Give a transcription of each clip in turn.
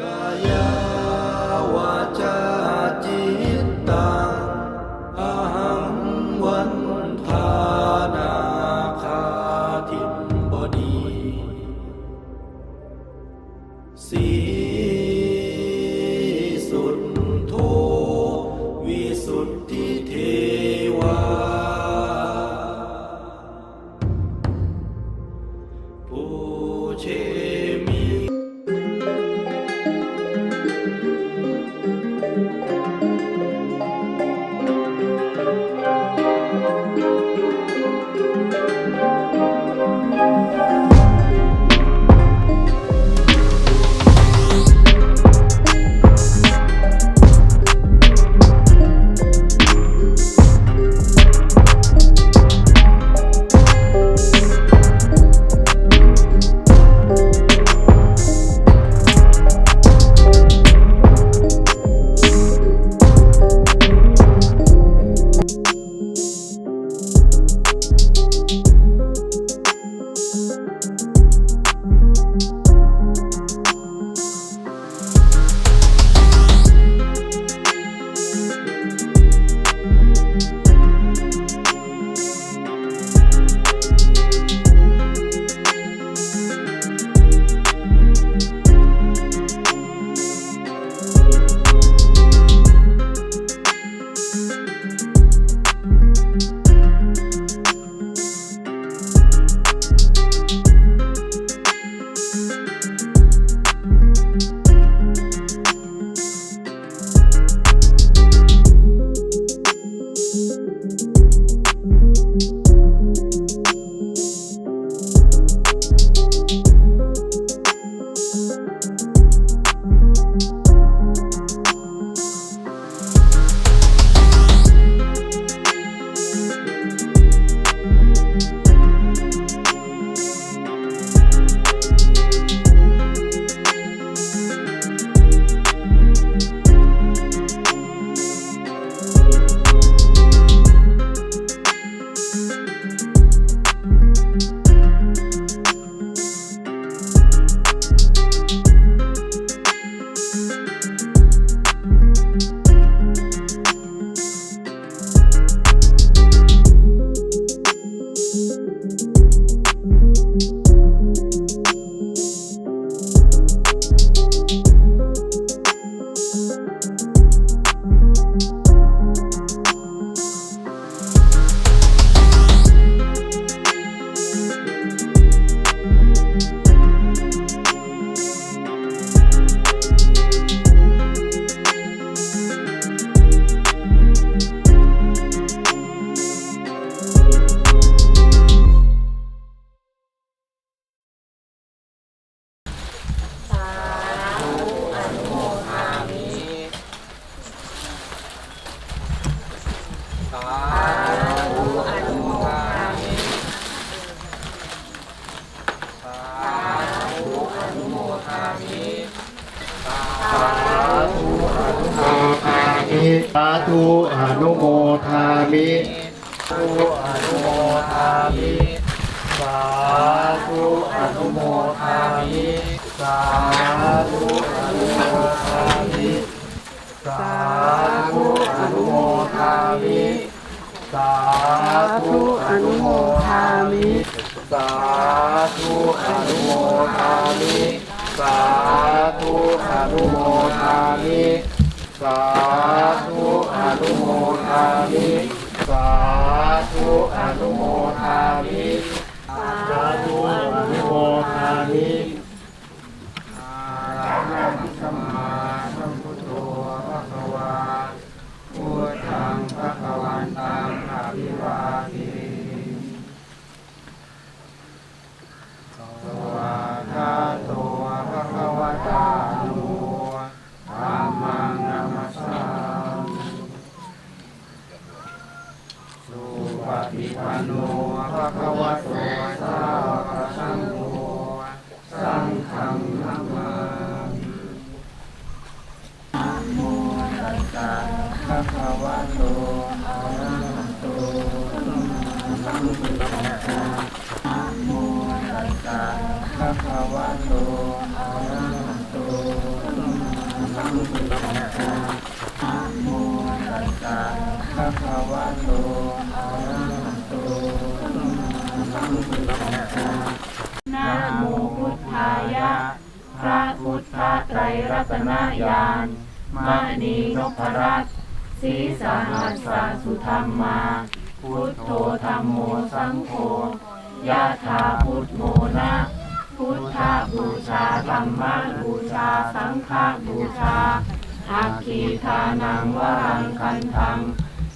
กายาวาจาจิตตังอหังวันทานาคาทิมบดี สีสุดโทวิสุทธิเทวาปูเช ธุอนุโมทามิธุอนุโมทามิสาธุอนุโมทามิสาธุอนุโมทามิสาธุอนุโมทามิสาธุอนุโมทามิสาธุอนุโมทามิสาธุอนุโมทามิสา ธุ ตัสสะภะคะวะโตอะระหะโตสัมนะโมพุทธายะพระพุทธไตรรัตนญาณมณีนพรัตน์สีสาหัสสาสุธรรมา พุทโธธรรมโมสังโฆยะถาพุทโมนะ พุทธบูชาธรรมบูชาสังฆบูชาอาคีทานังวรังคันทัง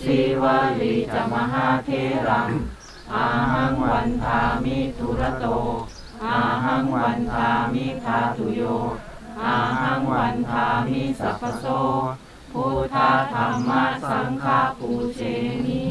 สีวลีจะมหาเทรังอาหังวันทามิทุระโตอาหังวันทามิทาตุโยอาหังวันทามิสัพพโสพุทธธรรมสังฆปูเชมิ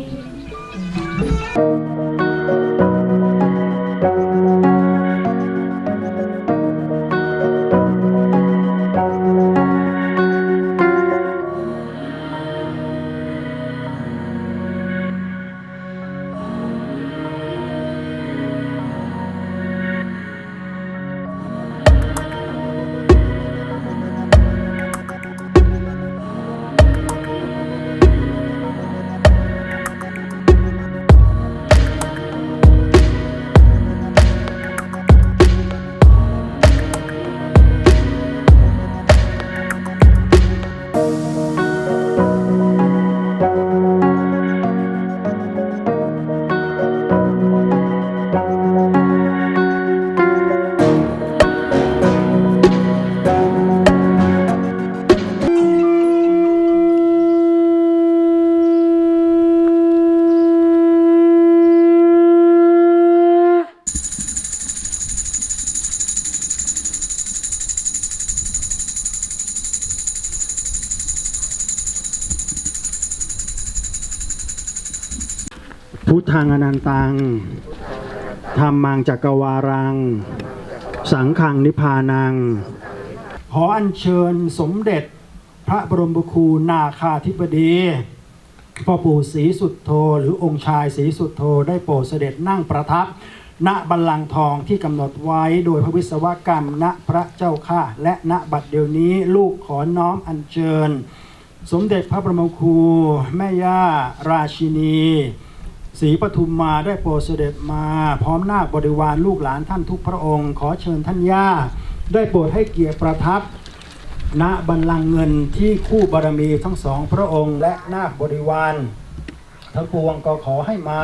งอนันตังธรรมังจักรวารัง สังขังนิพานัง ขออัญเชิญสมเด็จพระบรมครูนาคาธิบดีพ่อปู่ศรีสุดโทหรือองค์ชายศรีสุดโทได้โปรดเสด็จนั่งประทับ ณบัลลังก์ทองที่กำหนดไว้โดยพระวิศวกรรม ณพระเจ้าข้าและณบัดเดี๋ยวนี้ลูกขอน้อมอัญเชิญ สมเด็จพระบรมครู แม่ย่า ราชินี ศรีปทุมมาได้โปรดเสด็จมาพร้อมนาคบริวารลูกหลานท่านทุกพระองค์ ขอเชิญท่านย่า ได้โปรดให้เกียรติประทับณบัลลังก์เงินที่คู่บารมีทั้งสองพระองค์ และนาคบริวารทั้งปวงก็ขอให้มา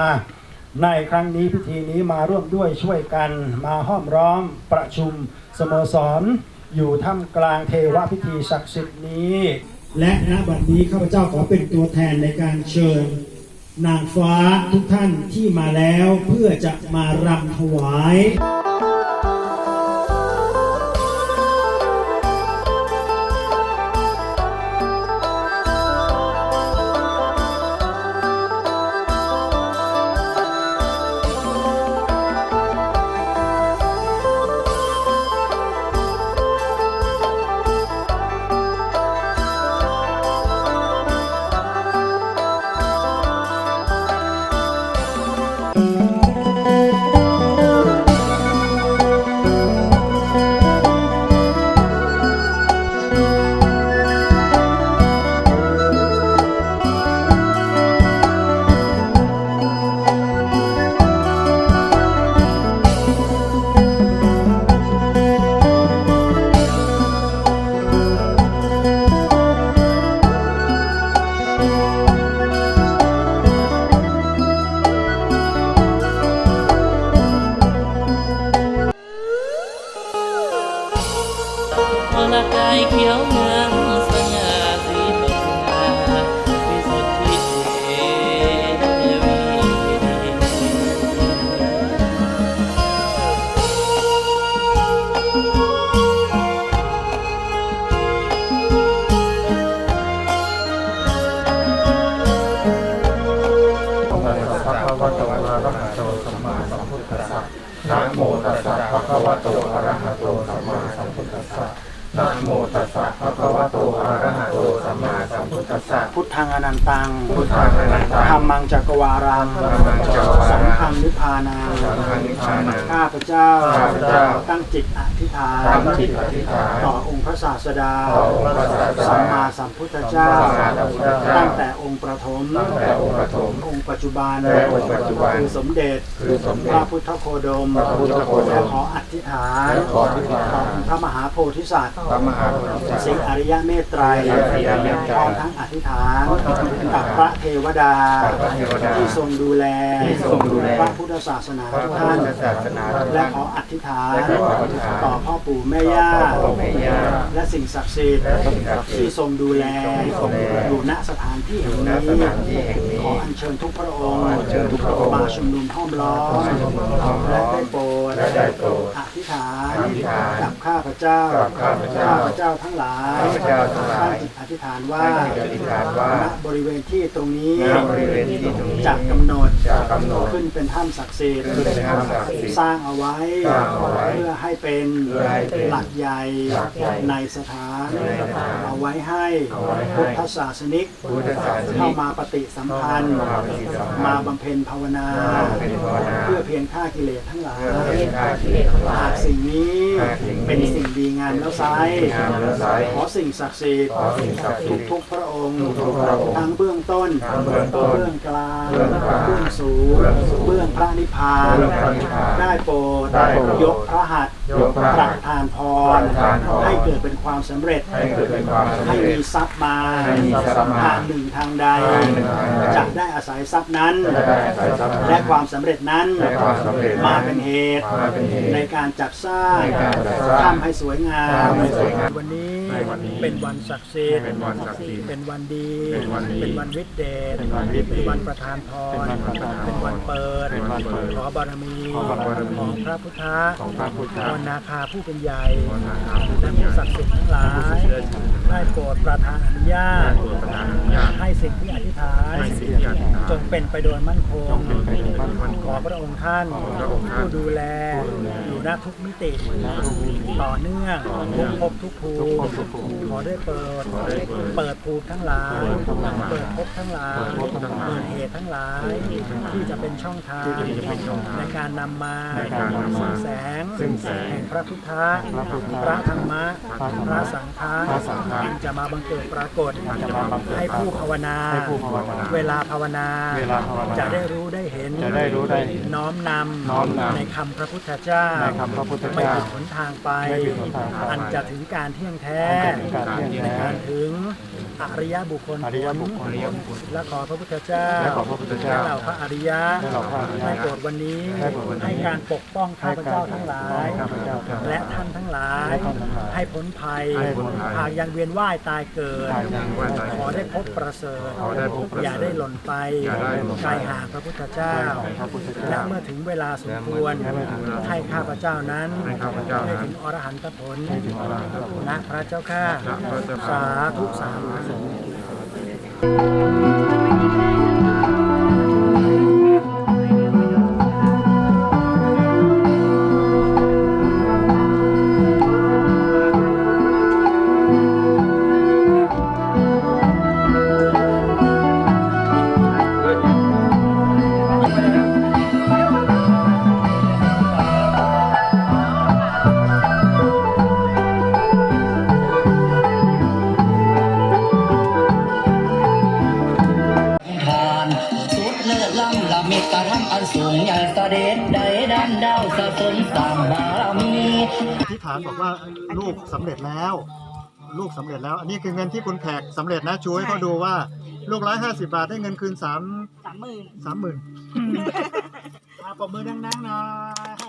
ในครั้งนี้พิธีนี้มาร่วมด้วยช่วยกัน มาห้อมร้อมประชุมสโมสร อยู่ท่ามกลางเทวพิธีศักดิ์สิทธิ์นี้ และณบัดนี้ข้าพเจ้าขอเป็นตัวแทนในการเชิญ นางฟ้าทุกท่านที่มาแล้วเพื่อจะมารำถวาย นันตังพุทธังอนันตังธรรมังจักรวารังธัมมังจักรวารังสังฆังนิพพานังสังฆังนิพพานังข้าพเจ้าข้าพเจ้าตั้งจิตอธิษฐานตั้งจิตอธิษฐานต่อองค์พระศาสดาต่อองค์พระศาสดาสัมมาสัมพุทธเจ้าสัมมาสัมพุทธเจ้า ตั้งแต่องค์ประถมตั้งแต่องค์ปฐมองค์ปัจจุบันและองค์ปัจจุบันคือสมเด็จคือสมเด็จพระพุทธโคดมพระพุทธโคดมและขออธิษฐานและขออธิษฐานต่อองค์พระมหาโพธิสัตว์พระมหาโพธิสัตว์สิงอริยเมตไตรสิงอริยเมตไตรพร้อมทั้งอธิษฐานกับพระเทวดากับพระเทวดาที่ทรงดูแลที่ทรงดูแลพระพุทธศาสนาพระทุกพุทท่านธศาสนาทุกและท่านขออธิษฐานและขออธิษฐานต่อพ่อปู่แม่ย่าต่อพ่อปู่แม่ย่าและสิ่งศักดิ์สิทธิ์และสิ่งศักดิ์สิทธิ์ที่ทรงดูแลที่ทรงดูแลอยู่ณสถานที่แห่งอยู่ณนี้สถานที่แห่งนี้ขออัญเชิญทุกพระองค์ขออัญเชิญทุกพระองค์มาชุมนุมห้อมล้อมมาชุมนุมห้อมล้และอมได้โปรด และได้โปรดอธิษฐานอธิษฐานกับข้าพเจ้ากับข้าพเจ้าข้าพเจ้าทั้งหลายข้าพเจ้าทั้งหลายตั้งจิตอธิษฐานว่าตั้งจิตอธิษฐานว่าณบริเวณที่ตรงนี้ณบริเวณที่ตรงนี้จะกำหนดจะกำหนดขึ้นเป็นถ้ำศักดิ์สิทธิ์ขึ้นเป็นถ้ำศักดิ์สิทธิ์สร้างเอาไว้สร้างเอาไว้เพื่อให้เป็นเพื่อให้เป็นหลักใหญ่หลักใหญ่ในสถานในสถาน เอาไว้ให้เอาไว้ให้พุทธศาสนิกพุทธศาสนิกเข้ามาปฏิสัมพันธ์เข้ามาปฏิสัมพันธ์มาบำเพ็ญภาวนามาบำเพ็ญภาวนา เพื่อเพียงฆ่ากิเลสทั้งหลายเพื่อเพียงฆ่ากิเลสทั้งหลายหากสิ่งนี้หากสิ่งนี้เป็นสิ่งดีงามแล้วไซร้งามแล้วไซร้ขอสิ่งศักดิ์สิทธิ์ขอสิ่งศักดิ์สิทธิ์ทุกๆพระองค์ทุกๆพระองค์ทั้งเบื้องต้นทั้งเบื้องต้นเบื้องกลางเบื้องกลางเบื้องสูงเบื้องสูงเบื้องพระนิพพานเบื้องพระนิพพานได้โปรดได้โปรดยกพระหัตถ์ ยกพระปหัระตถ์ทานพปรระทานพรให้เกิดเป็นความสำเร็จ ให้เกิดเป็นความสำให้เร็จมีทรัพย์มาให้มีทรัพย์มาทางหนึ่งทางใดทางหนึ่งทางใดจะได้อาศัยทรัพย์นั้นจะได้อาศัยทรัพย์นั้นและความสำเร็จนั้นและความสำเร็จนั้นมาเป็นเหตุมาเป็นเหตุในการจัดสร้างในการจัดสร้างทำให้สวยงามทำให้สวยงามวันนี้ใน วันนี้ เป็นวันศักดิ์สิทธิ์เป็นวันศักดิ์สิทธิ์เป็นวันดี เป็นวันดีเป็นวันวิเดชเป็นวันฤทธิ์เดชเป็นวันประทานพรเป็นวันประทานพรเป็นวันเปิดเป็นวันเปิดขอบารมีขอบารมีของพระพุทธของพระพุทธวันนาคาผู้เป็นใหญ่วันนาคาผู้เป็และนใหญ่ผู้ศักดิ์สิทธิ์ทั้งหลายได้โปรดประทานอนุญาตได้โปรดประทานอนุญาตให้สิ่งที่อธิษฐานให้สิ่งที่อธิษฐานจงเป็นไปโดยมั่นคงจงเป็นไปโดยมั่นคงขอพระองค์ท่านขอพระองค์ท่านผู้ดูแลอยู่ณทุกมิติ ต่อเนื่องต่อเนื่ทุอกงภพทุกภูมิทุกภพทุกภูมิขอได้เปิดขอได้เปิดเปิดภูมิทั้งหลายเปิดภูมิทั้งหลายเปิดภพทั้งหลายเปิดภพทั้งหลายเปิดเหตุทั้งหลายที่จะเป็นช่องทางที่จะเป็นช่องทางในการนำมาในการนำมาซึ่งแสงซึ่งแสงแห่งพระพุทธพระพุทธพระธรรมะพระธรรมะพระสังฆะพระสังฆะอันจะมาบังเกิดปรากฏอันจะมาบังเกิดให้ผู้ภาวนาให้ผู้ภาวนาเวลาภาวนา เวลาภาวนา จะได้รู้ได้เห็นจะได้รู้ได้เห็นน้อมนำน้อมนำในคำพระพุทธเจ้าในคำพระพุทธเจ้าไม่ผิดหนทางไปไม่ผิดหนทางไปอันจะถึงการเที่ยงแท้อันจะถึงการเที่ยงแท้ในการถึงอริยบุคคลอริยบุคคลและขอพระพุทธเจ้าและขอพระพุทธเจ้าและเหล่าพระอริยะและเหล่าพระอริยะให้โปรดวันนี้ให้โปรดวันนี้ให้การปกป้องข้าพเจ้าทั้งหลายให้การปกป้องข้าพเจ้าทั้งหลาย และท่านทั้งหลายและท่านทั้งหลายให้พ้นภัยให้พ้นภัยหากยังเวียนว่ายตายเกิดหากยังเวียนว่ายตายเกิด ขอได้พบประเสริฐขอได้พบประเสริฐอย่าได้หล่นไปอย่าได้หล่นไปไกลห่างพระพุทธเจ้าไกลห่างพระพุทธเจ้าและเมื่อถึงเวลาสมควรและเมื่อถึงเวลาให้ข้าพเจ้านั้นให้ข้าพเจ้านั้นได้ถึงอรหันตผลให้ถึงอรหันตผลนะพระเจ้าข้านะพระเจ้าข้าสาธุสาธุ เสด็จใดดันดาวสะสมสร้างบารมีอธิษฐานบอกว่าลูกสำเร็จแล้ว ลูกสำเร็จแล้ว อันนี้คือเงินที่คุณแขกสำเร็จนะชูให้เขาดูว่าลูกร้อยห้าสิบาทได้เงินคืนสามสามหมื่นสามหมื่นอาปรบมือดังๆหน่อย